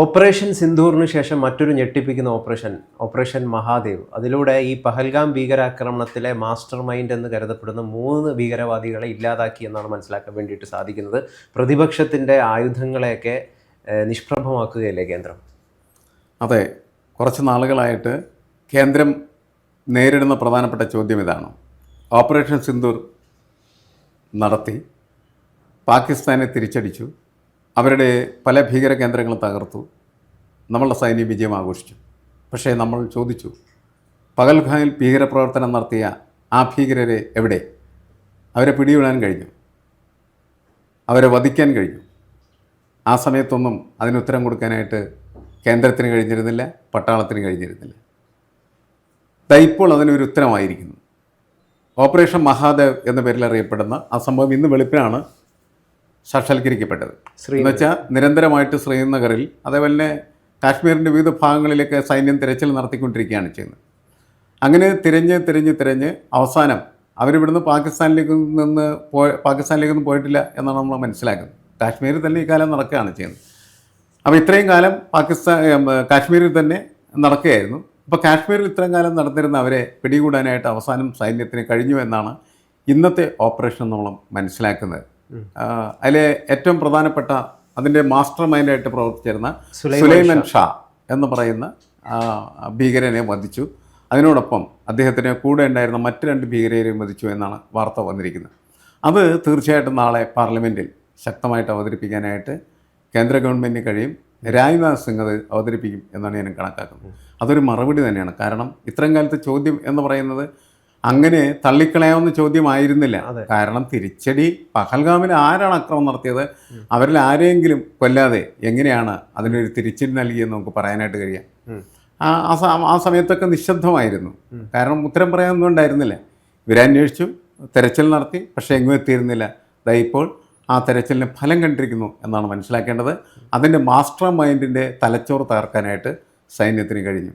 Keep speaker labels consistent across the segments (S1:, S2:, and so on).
S1: Operation സിന്ധൂറിന് ശേഷം മറ്റൊരു ഞെട്ടിപ്പിക്കുന്ന ഓപ്പറേഷൻ ഓപ്പറേഷൻ മഹാദേവ്. അതിലൂടെ ഈ പഹൽഗാം ഭീകരാക്രമണത്തിലെ മാസ്റ്റർ മൈൻഡ് എന്ന് കരുതപ്പെടുന്ന മൂന്ന് ഭീകരവാദികളെ ഇല്ലാതാക്കി എന്നാണ് മനസ്സിലാക്കാൻ വേണ്ടിയിട്ട് സാധിക്കുന്നത്. പ്രതിപക്ഷത്തിന്റെ ആയുധങ്ങളെയൊക്കെ നിഷ്പ്രഭമാക്കുകയല്ലേ കേന്ദ്രം?
S2: അതെ കുറച്ച് നാളുകളായിട്ട് കേന്ദ്രം നേരിടുന്ന പ്രധാനപ്പെട്ട ചോദ്യം ഇതാണ്. ഓപ്പറേഷൻ സിന്ധൂർ നടത്തി പാകിസ്ഥാനെ തിരിച്ചടിച്ചു അവരുടെ പല ഭീകര കേന്ദ്രങ്ങളും തകർത്തു. നമ്മളുടെ സൈന്യം വിജയം ആഘോഷിച്ചു. പക്ഷേ നമ്മൾ ചോദിച്ചു പകൽഖാനിൽ ഭീകരപ്രവർത്തനം നടത്തിയ ആ ഭീകരരെ എവിടെ? അവരെ പിടിവിടാൻ കഴിഞ്ഞു. അവരെ വധിക്കാൻ കഴിഞ്ഞു. ആ സമയത്തൊന്നും അതിന് ഉത്തരം കൊടുക്കാനായിട്ട് കേന്ദ്രത്തിന് കഴിഞ്ഞിരുന്നില്ല പട്ടാളത്തിന് കഴിഞ്ഞിരുന്നില്ല. ഇപ്പോൾ അതിനൊരു ഉത്തരമായിരിക്കുന്നു. ഓപ്പറേഷൻ മഹാദേവ് എന്ന പേരിൽ അറിയപ്പെടുന്ന ആ സംഭവം ഇന്ന് വെളുപ്പിനാണ്. സാക്ഷാത്കരിക്കപ്പെട്ടത് എന്ന് വെച്ചാൽ നിരന്തരമായിട്ട് ശ്രീനഗറിൽ അതേപോലെ തന്നെ കാശ്മീരിന്റെ വിവിധ ഭാഗങ്ങളിലേക്ക് സൈന്യം തിരച്ചിൽ നടത്തിക്കൊണ്ടിരിക്കുകയാണ് ചെയ്യുന്നത്. അങ്ങനെ തിരഞ്ഞ് തിരഞ്ഞ് തിരഞ്ഞ് അവസാനം അവരിവിടുന്ന് പാകിസ്ഥാനിലേക്ക് നിന്ന് പോയ പാകിസ്ഥാനിലേക്കൊന്നും പോയിട്ടില്ല എന്നാണ് നമ്മൾ മനസ്സിലാക്കുന്നത്. കാശ്മീരിൽ തന്നെ ഈ കാലം നടക്കുകയാണ് ചെയ്യുന്നത്. അപ്പോൾ ഇത്രയും കാലം പാകിസ്ഥാൻ കാശ്മീരിൽ തന്നെ നടക്കുകയായിരുന്നു. അപ്പോൾ കാശ്മീരിൽ ഇത്രയും കാലം നടന്നിരുന്ന അവരെ പിടികൂടാനായിട്ട് അവസാനം സൈന്യത്തിന് കഴിഞ്ഞു എന്നാണ് ഇന്നത്തെ ഓപ്പറേഷൻ നമ്മൾ മനസ്സിലാക്കുന്നത്. അതിലെ ഏറ്റവും പ്രധാനപ്പെട്ട അതിന്റെ മാസ്റ്റർ മൈൻഡായിട്ട് പ്രവർത്തിച്ചിരുന്ന സുലൈമൻ ഷാ. എന്ന് പറയുന്ന ഭീകരനെ വധിച്ചു. അതിനോടൊപ്പം അദ്ദേഹത്തിന് കൂടെ ഉണ്ടായിരുന്ന മറ്റ് രണ്ട് ഭീകരരെയും വധിച്ചു എന്നാണ് വാർത്ത വന്നിരിക്കുന്നത്. അത് തീർച്ചയായിട്ടും നാളെ പാർലമെന്റിൽ ശക്തമായിട്ട് അവതരിപ്പിക്കാനായിട്ട് കേന്ദ്ര ഗവൺമെന്റിന് കഴിയും. രാജ്നാഥ് സിംഗ് അത് അവതരിപ്പിക്കും എന്നാണ് ഞാൻ കണക്കാക്കുന്നത്. അതൊരു മറുപടി തന്നെയാണ്. കാരണം ഇത്രയും കാലത്തെ ചോദ്യം എന്ന് പറയുന്നത് അങ്ങനെ തള്ളിക്കളയാവുന്ന ചോദ്യമായിരുന്നില്ല. കാരണം തിരിച്ചടി പഹൽഗാമിൽ ആരാണ് അക്രമം നടത്തിയത്? അവരിൽ ആരെങ്കിലും കൊല്ലാതെ എങ്ങനെയാണ് അതിനൊരു തിരിച്ചടി നൽകിയെന്ന് നമുക്ക് പറയാനായിട്ട് കഴിയാം. ആ ആ സമയത്തൊക്കെ നിശബ്ദമായിരുന്നു. കാരണം ഉത്തരം പറയാനൊന്നും ഉണ്ടായിരുന്നില്ല. ഇവരന്വേഷിച്ചു തെരച്ചിൽ നടത്തി പക്ഷേ എങ്ങും എത്തിയിരുന്നില്ല. ദാ ഇപ്പോൾ ആ തെരച്ചിലിന് ഫലം കണ്ടിരിക്കുന്നു എന്നാണ് മനസ്സിലാക്കേണ്ടത്. അതിന്റെ മാസ്റ്റർ മൈൻഡിന്റെ തലച്ചോറ് തകർക്കാനായിട്ട് സൈന്യത്തിന് കഴിഞ്ഞു.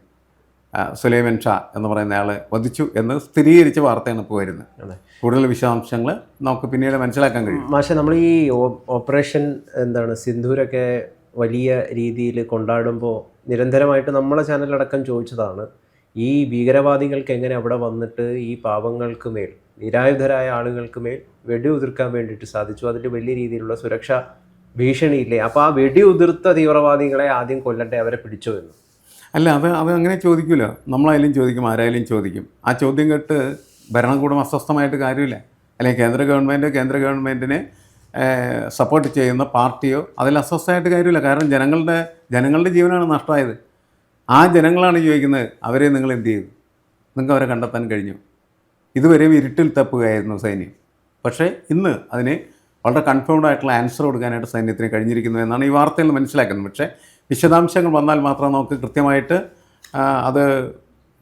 S2: സുലൈമൻ ഷാ എന്ന് പറയുന്ന ആൾ വധിച്ചു എന്ന് സ്ഥിരീകരിച്ച വാർത്തയാണ് ഇപ്പോൾ വരുന്നത്. കൂടുതൽ വിശദാംശങ്ങൾ നമുക്ക് പിന്നീട് മനസ്സിലാക്കാൻ കഴിയും.
S1: മാഷെ നമ്മൾ ഈ ഓപ്പറേഷൻ എന്താണ് സിന്ധൂരൊക്കെ വലിയ രീതിയിൽ കൊണ്ടാടുമ്പോൾ നിരന്തരമായിട്ട് നമ്മളെ ചാനലടക്കം ചോദിച്ചതാണ് ഈ ഭീകരവാദികൾക്ക് എങ്ങനെ അവിടെ വന്നിട്ട് ഈ പാവങ്ങൾക്ക് മേൽ നിരായുധരായ ആളുകൾക്ക് മേൽ വെടി ഉതിർക്കാൻ വേണ്ടിയിട്ട് സാധിച്ചു? അതിൽ വലിയ രീതിയിലുള്ള സുരക്ഷ ഭീഷണിയില്ലേ? അപ്പോൾ ആ വെടി ഉതിർത്ത തീവ്രവാദികളെ ആദ്യം കൊല്ലട്ടെ അവരെ പിടിച്ചോ എന്ന്.
S2: അല്ല അത് അത് അങ്ങനെ ചോദിക്കില്ല നമ്മളായാലും ചോദിക്കും ആരായാലും ചോദിക്കും. ആ ചോദ്യം കേട്ട് ഭരണകൂടം അസ്വസ്ഥമായിട്ട് കാര്യമില്ല. അല്ലെങ്കിൽ കേന്ദ്ര ഗവൺമെന്റ് കേന്ദ്ര ഗവൺമെന്റിനെ സപ്പോർട്ട് ചെയ്യുന്ന പാർട്ടിയോ അതിൽ അസ്വസ്ഥമായിട്ട് കാര്യമില്ല. കാരണം ജനങ്ങളുടെ ജനങ്ങളുടെ ജീവനാണ് നഷ്ടമായത്. ആ ജനങ്ങളാണ് ചോദിക്കുന്നത് അവരെ നിങ്ങൾ എന്ത് ചെയ്തു? നിങ്ങൾക്ക് അവരെ കണ്ടെത്താൻ കഴിഞ്ഞു? ഇതുവരെയും ഇരുട്ടിൽ തപ്പുകയായിരുന്നു സൈന്യം. പക്ഷേ ഇന്ന് അതിന് വളരെ കൺഫേംഡ് ആയിട്ടുള്ള ആൻസർ കൊടുക്കാനായിട്ട് സൈന്യത്തിന് കഴിഞ്ഞിരിക്കുന്നു എന്നാണ് ഈ വാർത്തയിൽ മനസ്സിലാക്കുന്നത്. പക്ഷേ വിശദാംശങ്ങൾ വന്നാൽ മാത്രം നമുക്ക് കൃത്യമായിട്ട് അത്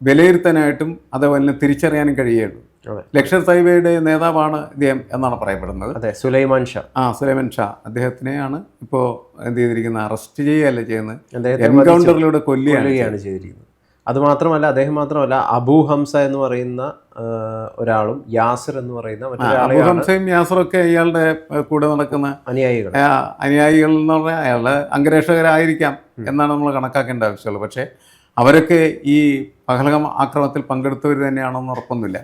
S2: വിലയിരുത്താനായിട്ടും അതുപോലെ തന്നെ തിരിച്ചറിയാനും കഴിയുള്ളൂ. ലക്ഷർ തൈബയുടെ നേതാവാണ് ഇദ്ദേഹം എന്നാണ് പറയപ്പെടുന്നത്.
S1: അതെ സുലൈമാൻ ഷാ.
S2: ആ സുലൈമാൻ ഷാ. അദ്ദേഹത്തിനെയാണ് ഇപ്പോൾ എന്ത് ചെയ്തിരിക്കുന്നത്? അറസ്റ്റ് ചെയ്യുകയല്ല ചെയ്യുന്നത്. എൻകൗണ്ടറിലൂടെ കൊല്ലുകയാണ്
S1: ചെയ്തിരിക്കുന്നത്. അതുമാത്രമല്ല അദ്ദേഹം മാത്രമല്ല അബൂ ഹംസ എന്ന് പറയുന്ന ഒരാളും യാസർ എന്ന് പറയുന്ന മറ്റൊരാളെയാണ്
S2: അബുഹംസയും യാസറൊക്കെ ഇയാളുടെ കൂടെ നടക്കുന്ന
S1: അനുയായികൾ.
S2: അനുയായികൾ എന്ന് പറഞ്ഞാൽ അയാളുടെ അംഗരക്ഷകരായിരിക്കാം എന്നാണ് നമ്മൾ കണക്കാക്കേണ്ട ആവശ്യമുള്ളൂ. പക്ഷേ അവരൊക്കെ ഈ പഹലകം ആക്രമണത്തിൽ പങ്കെടുത്തവർ തന്നെയാണെന്ന് ഉറപ്പൊന്നുമില്ല.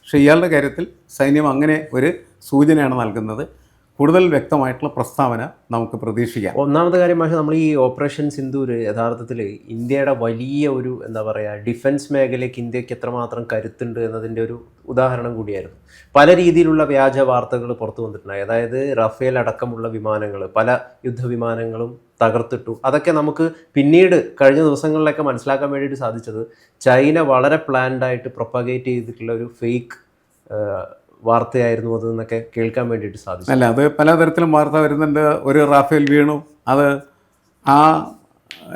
S2: പക്ഷേ ഇയാളുടെ കാര്യത്തിൽ സൈന്യം അങ്ങനെ ഒരു സൂചനയാണ് നൽകുന്നത്. കൂടുതൽ വ്യക്തമായിട്ടുള്ള പ്രസ്താവന നമുക്ക് പ്രതീക്ഷിക്കാം.
S1: ഒന്നാമത്തെ കാര്യം പക്ഷേ നമ്മൾ ഈ ഓപ്പറേഷൻ സിന്ദൂർ യഥാർത്ഥത്തിൽ ഇന്ത്യയുടെ വലിയ ഒരു എന്താ പറയുക ഡിഫൻസ് മേഖലയ്ക്ക് ഇന്ത്യയ്ക്ക് എത്രമാത്രം കരുത്തുണ്ട് എന്നതിന്റെ ഒരു ഉദാഹരണം കൂടിയായിരുന്നു. പല രീതിയിലുള്ള വ്യാജ വാർത്തകൾ പുറത്തു വന്നിട്ടുണ്ടായി. അതായത് റഫേൽ അടക്കമുള്ള വിമാനങ്ങൾ പല യുദ്ധവിമാനങ്ങളും തകർത്തിട്ടു. അതൊക്കെ നമുക്ക് പിന്നീട് കഴിഞ്ഞ ദിവസങ്ങളിലൊക്കെ മനസ്സിലാക്കാൻ വേണ്ടിയിട്ട് സാധിച്ചത് ചൈന വളരെ പ്ലാൻഡായിട്ട് പ്രൊപ്പഗേറ്റ് ചെയ്തിട്ടുള്ള ഒരു ഫേക്ക് വാർത്തയായിരുന്നു അത് എന്നൊക്കെ കേൾക്കാൻ വേണ്ടിയിട്ട് സാധിച്ചു.
S2: അല്ല അത് പലതരത്തിലും വാർത്ത വരുന്നുണ്ട്. ഒരു റാഫേൽ വീണു. അത് ആ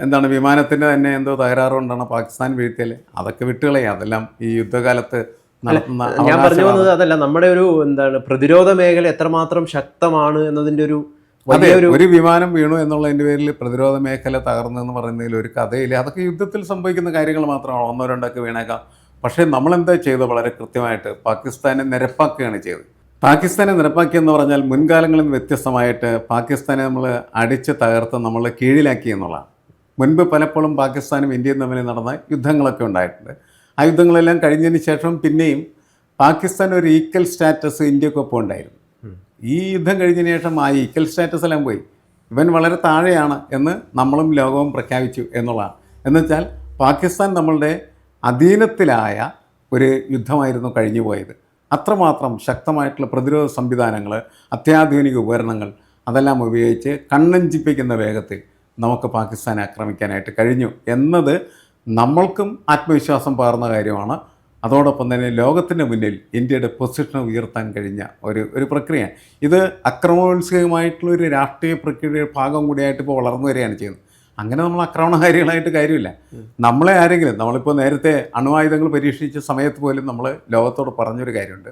S2: എന്താണ് വിമാനത്തിന്റെ തന്നെ എന്തോ തകരാറുകൊണ്ടാണ് പാകിസ്ഥാൻ വീഴ്ത്തിയത്. അതൊക്കെ വിട്ടുകളെ അതെല്ലാം ഈ യുദ്ധകാലത്ത്
S1: ഞാൻ പറഞ്ഞു. വന്നത് അതല്ല നമ്മുടെ ഒരു എന്താണ് പ്രതിരോധ മേഖല എത്രമാത്രം ശക്തമാണ് എന്നതിന്റെ ഒരു
S2: അതെ ഒരു വിമാനം വീണു എന്നുള്ളതിന്റെ പേരിൽ പ്രതിരോധ മേഖല തകർന്നു എന്ന് പറയുന്നതിൽ ഒരു കഥയില്ല. അതൊക്കെ യുദ്ധത്തിൽ സംഭവിക്കുന്ന കാര്യങ്ങൾ മാത്രമാണ്. ഒന്നോ രണ്ടൊക്കെ വീണേക്കാം. പക്ഷേ നമ്മളെന്താ ചെയ്തത്? വളരെ കൃത്യമായിട്ട് പാകിസ്ഥാനെ നിരപ്പാക്കുകയാണ് ചെയ്തത്. പാകിസ്ഥാനെ നിരപ്പാക്കിയെന്ന് പറഞ്ഞാൽ മുൻകാലങ്ങളിൽ നിന്ന് വ്യത്യസ്തമായിട്ട് പാകിസ്ഥാനെ നമ്മൾ അടിച്ച് തകർത്ത് നമ്മൾ കീഴിലാക്കി എന്നുള്ളതാണ്. മുൻപ് പലപ്പോഴും പാകിസ്ഥാനും ഇന്ത്യയും തമ്മിൽ നടന്ന യുദ്ധങ്ങളൊക്കെ ഉണ്ടായിട്ടുണ്ട്. ആ യുദ്ധങ്ങളെല്ലാം കഴിഞ്ഞതിന് ശേഷം പിന്നെയും പാകിസ്ഥാൻ ഒരു ഈക്വൽ സ്റ്റാറ്റസ് ഇന്ത്യക്കൊപ്പം ഉണ്ടായിരുന്നു. ഈ യുദ്ധം കഴിഞ്ഞതിന് ശേഷം ആ ഈക്വൽ സ്റ്റാറ്റസ് എല്ലാം പോയി. ഇവൻ വളരെ താഴെയാണ് എന്ന് നമ്മളും ലോകവും പ്രഖ്യാപിച്ചു എന്നുള്ളതാണ്. എന്നുവെച്ചാൽ പാകിസ്ഥാൻ നമ്മളുടെ അധീനത്തിലായ ഒരു യുദ്ധമായിരുന്നു കഴിഞ്ഞു പോയത്. അത്രമാത്രം ശക്തമായിട്ടുള്ള പ്രതിരോധ സംവിധാനങ്ങൾ അത്യാധുനിക ഉപകരണങ്ങൾ അതെല്ലാം ഉപയോഗിച്ച് കണ്ണഞ്ചിപ്പിക്കുന്ന വേഗത്തിൽ നമുക്ക് പാകിസ്ഥാനെ ആക്രമിക്കാനായിട്ട് കഴിഞ്ഞു. എന്നത് നമ്മൾക്കും ആത്മവിശ്വാസം പകർന്ന കാര്യമാണ്. അതോടൊപ്പം തന്നെ ലോകത്തിന്റെ മുന്നിൽ ഇന്ത്യയുടെ പൊസിഷൻ ഉയർത്താൻ കഴിഞ്ഞ ഒരു ഒരു പ്രക്രിയ ഇത് അക്രമോത്സുകമായിട്ടുള്ള ഒരു രാഷ്ട്രീയ പ്രക്രിയയുടെ ഭാഗം കൂടിയായിട്ട് ഇപ്പോൾ വളർന്നു വരികയാണ് ചെയ്യുന്നത്. അങ്ങനെ നമ്മൾ ആക്രമണകാരികളായിട്ട് കാര്യമില്ല. നമ്മളെ ആരെങ്കിലും നമ്മളിപ്പോൾ നേരത്തെ അണുവായുധങ്ങൾ പരീക്ഷിച്ച സമയത്ത് പോലും നമ്മൾ ലോകത്തോട് പറഞ്ഞൊരു കാര്യമുണ്ട്.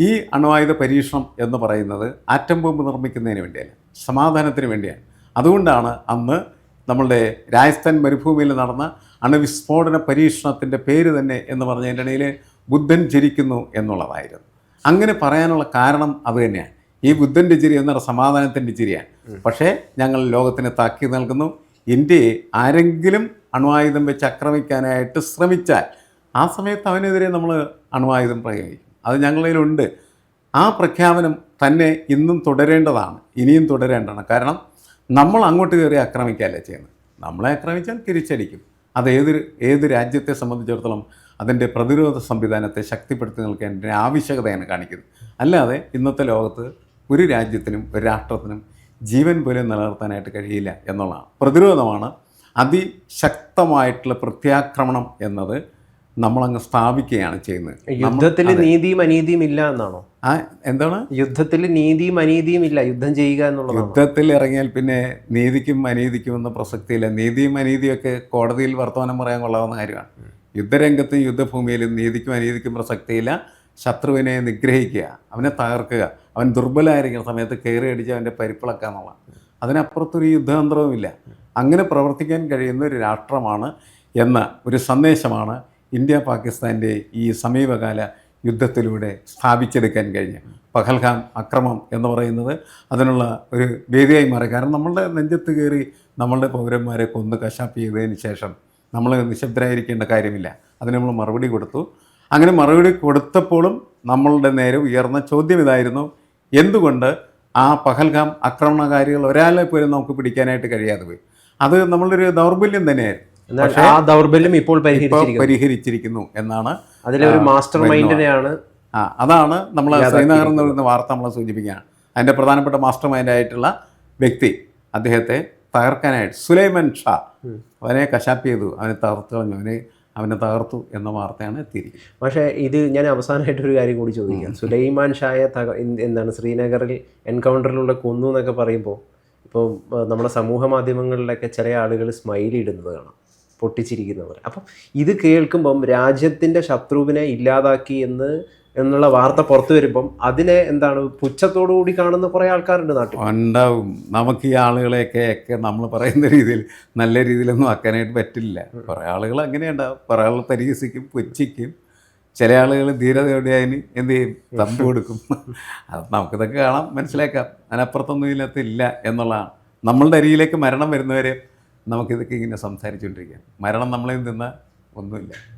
S2: ഈ അണുവായുധ പരീക്ഷണം എന്ന് പറയുന്നത് ആറ്റം ബോംബ് നിർമ്മിക്കുന്നതിന് വേണ്ടിയല്ല സമാധാനത്തിന് വേണ്ടിയാണ്. അതുകൊണ്ടാണ് അന്ന് നമ്മളുടെ രാജസ്ഥാൻ മരുഭൂമിയിൽ നടന്ന അണുവിസ്ഫോടന പരീക്ഷണത്തിന്റെ പേര് തന്നെ എന്ന് പറഞ്ഞതിന്റെ ഇടയിൽ ബുദ്ധൻ ചിരിക്കുന്നു എന്നുള്ളതായിരുന്നു. അങ്ങനെ പറയാനുള്ള കാരണം അത് തന്നെയാണ്. ഈ ബുദ്ധന്റെ ചിരി എന്ന സമാധാനത്തിന്റെ ചിരിയാണ് പക്ഷേ ഞങ്ങൾ ലോകത്തിന് താക്കി നൽകുന്നു. ഇന്ത്യയെ ആരെങ്കിലും അണുവായുധം വെച്ച് ആക്രമിക്കാനായിട്ട് ശ്രമിച്ചാൽ ആ സമയത്ത് അവനെതിരെ നമ്മൾ അണുവായുധം പ്രയോഗിക്കും. അത് ഞങ്ങളിലുണ്ട് ആ പ്രഖ്യാപനം തന്നെ ഇന്നും തുടരേണ്ടതാണ്. ഇനിയും തുടരേണ്ടതാണ്. കാരണം നമ്മൾ അങ്ങോട്ട് കയറി ആക്രമിക്കുകയല്ല ചെയ്യുന്നത്. നമ്മളെ ആക്രമിച്ചാൽ തിരിച്ചടിക്കും. അത് ഏതൊരു ഏത് രാജ്യത്തെ സംബന്ധിച്ചിടത്തോളം അതിന്റെ പ്രതിരോധ സംവിധാനത്തെ ശക്തിപ്പെടുത്തി നിൽക്കേണ്ട ആവശ്യകതയാണ് കാണിക്കുന്നത്. അല്ലാതെ ഇന്നത്തെ ലോകത്ത് ഒരു രാജ്യത്തിനും ഒരു രാഷ്ട്രത്തിനും ജീവൻ പോലും നിലനിർത്താനായിട്ട് കഴിയില്ല എന്നുള്ളതാണ്. പ്രതിരോധമാണ് അതിശക്തമായിട്ടുള്ള പ്രത്യാക്രമണം എന്നത് നമ്മളങ്ങ് സ്ഥാപിക്കുകയാണ് ചെയ്യുന്നത്.
S1: യുദ്ധത്തിൽ നീതിയും അനീതിയും ഇല്ല എന്നാണോ?
S2: ആ എന്താണ്?
S1: യുദ്ധത്തിൽ നീതിയും അനീതിയും ഇല്ല യുദ്ധം ചെയ്യുക എന്നുള്ളതാണ്?
S2: യുദ്ധത്തിൽ ഇറങ്ങിയാൽ പിന്നെ നീതിക്കും അനീതിക്കും ഒന്നും പ്രസക്തിയില്ല. നീതിയും അനീതിയും ഒക്കെ കോടതിയിൽ വർത്തമാനം പറയാൻ കൊള്ളാവുന്ന കാര്യമാണ്. യുദ്ധരംഗത്തും യുദ്ധഭൂമിയിലും നീതിക്കും അനീതിക്കും പ്രസക്തിയില്ല. ശത്രുവിനെ നിഗ്രഹിക്കുക അവനെ തകർക്കുക അവൻ ദുർബലമായിരിക്കുന്ന സമയത്ത് കയറി അടിച്ച് അവന്റെ പരിപ്പിളക്കുക എന്നുള്ളതാണ് അതിനപ്പുറത്തൊരു യുദ്ധതന്ത്രവുമില്ല അങ്ങനെ പ്രവർത്തിക്കാൻ കഴിയുന്ന ഒരു രാഷ്ട്രമാണ് എന്ന ഒരു സന്ദേശമാണ് ഇന്ത്യ പാകിസ്ഥാന്റെ ഈ സമീപകാല യുദ്ധത്തിലൂടെ സ്ഥാപിച്ചെടുക്കാൻ കഴിഞ്ഞു പഹൽഗാം അക്രമം എന്ന് പറയുന്നത് അതിനുള്ള ഒരു വേദിയായി മാറി. കാരണം നമ്മളുടെ നെഞ്ചത്ത് കയറി നമ്മളുടെ പൗരന്മാരെ കൊന്ന് കശാപ്പ് ചെയ്തതിന് ശേഷം നമ്മൾ നിശബ്ദരായിരിക്കേണ്ട കാര്യമില്ല. അതിന് നമ്മൾ മറുപടി കൊടുത്തു. അങ്ങനെ മറുപടി കൊടുത്തപ്പോഴും നമ്മളുടെ നേരെ ഉയർന്ന ചോദ്യം ഇതായിരുന്നു. എന്തുകൊണ്ട് ആ പഹൽഗാം ആക്രമണകാരികൾ ഒരാളെ പോലും നമുക്ക് പിടിക്കാനായിട്ട് കഴിയാതെ പോയി? അത് നമ്മളുടെ ഒരു ദൗർബല്യം തന്നെയായിരുന്നു.
S1: ആ ദൗർബല്യം ഇപ്പോൾ പരിഹരിച്ചിരിക്കുന്നു.
S2: എന്നാണ്
S1: അതിലെ ഒരു മാസ്റ്റർ മൈൻഡിനെയാണ്
S2: ആ അതാണ് നമ്മൾ ശ്രീനഗർ എന്ന് പറയുന്ന വാർത്ത നമ്മളെ സൂചിപ്പിക്കുകയാണ്. അതിന്റെ പ്രധാനപ്പെട്ട മാസ്റ്റർ മൈൻഡായിട്ടുള്ള വ്യക്തി അദ്ദേഹത്തെ തകർക്കാനായിട്ട് സുലൈമൻ ഷാ അവനെ കശാപ്പ് ചെയ്തു. അവനെ തകർത്തു കളഞ്ഞു. അവനെ അവനെ തകർത്തു എന്ന വാർത്തയാണ് എത്തിയിരിക്കുന്നത്.
S1: പക്ഷേ ഇത് ഞാൻ അവസാനമായിട്ട് ഒരു കാര്യം കൂടി ചോദിക്കാം. സുലൈമാൻ ഷായ തക എന്താണ് ശ്രീനഗറിൽ എൻകൗണ്ടറിലൂടെ കൊന്നു എന്നൊക്കെ പറയുമ്പോൾ ഇപ്പോൾ നമ്മുടെ സമൂഹ മാധ്യമങ്ങളിലൊക്കെ ചില ആളുകൾ സ്മൈലി ഇടുന്നത് കാണാം. പൊട്ടിച്ചിരിക്കുന്നവർ. അപ്പം ഇത് കേൾക്കുമ്പം രാജ്യത്തിന്റെ ശത്രുവിനെ ഇല്ലാതാക്കി എന്ന് എന്നുള്ള വാർത്ത പുറത്തു വരുമ്പം അതിനെ എന്താണ് പുച്ഛത്തോടു കൂടി കാണുന്ന കുറേ ആൾക്കാരുണ്ട് നാട്ടിൽ.
S2: ഉണ്ടാവും. നമുക്ക് ഈ ആളുകളെയൊക്കെ ഒക്കെ നമ്മൾ പറയുന്ന രീതിയിൽ നല്ല രീതിയിലൊന്നും ആക്കാനായിട്ട് പറ്റില്ല. കുറേ ആളുകൾ അങ്ങനെയുണ്ടാവും. കുറേ ആളുകൾ പരിഹസിക്കും പുച്ഛിക്കും. ചില ആളുകൾ ധീരതയോടെ അതിന് എന്ത് ചെയ്യും? തമ്പ് കൊടുക്കും. അത് നമുക്കിതൊക്കെ കാണാം മനസ്സിലാക്കാം. അതിനപ്പുറത്തൊന്നും ഇതിനകത്ത് ഇല്ല എന്നുള്ളതാണ്. നമ്മളുടെ അരിയിലേക്ക് മരണം വരുന്നവരെ നമുക്കിതൊക്കെ ഇങ്ങനെ സംസാരിച്ചുകൊണ്ടിരിക്കാം. മരണം നമ്മളെയും നിന്ന് ഒന്നുമില്ല.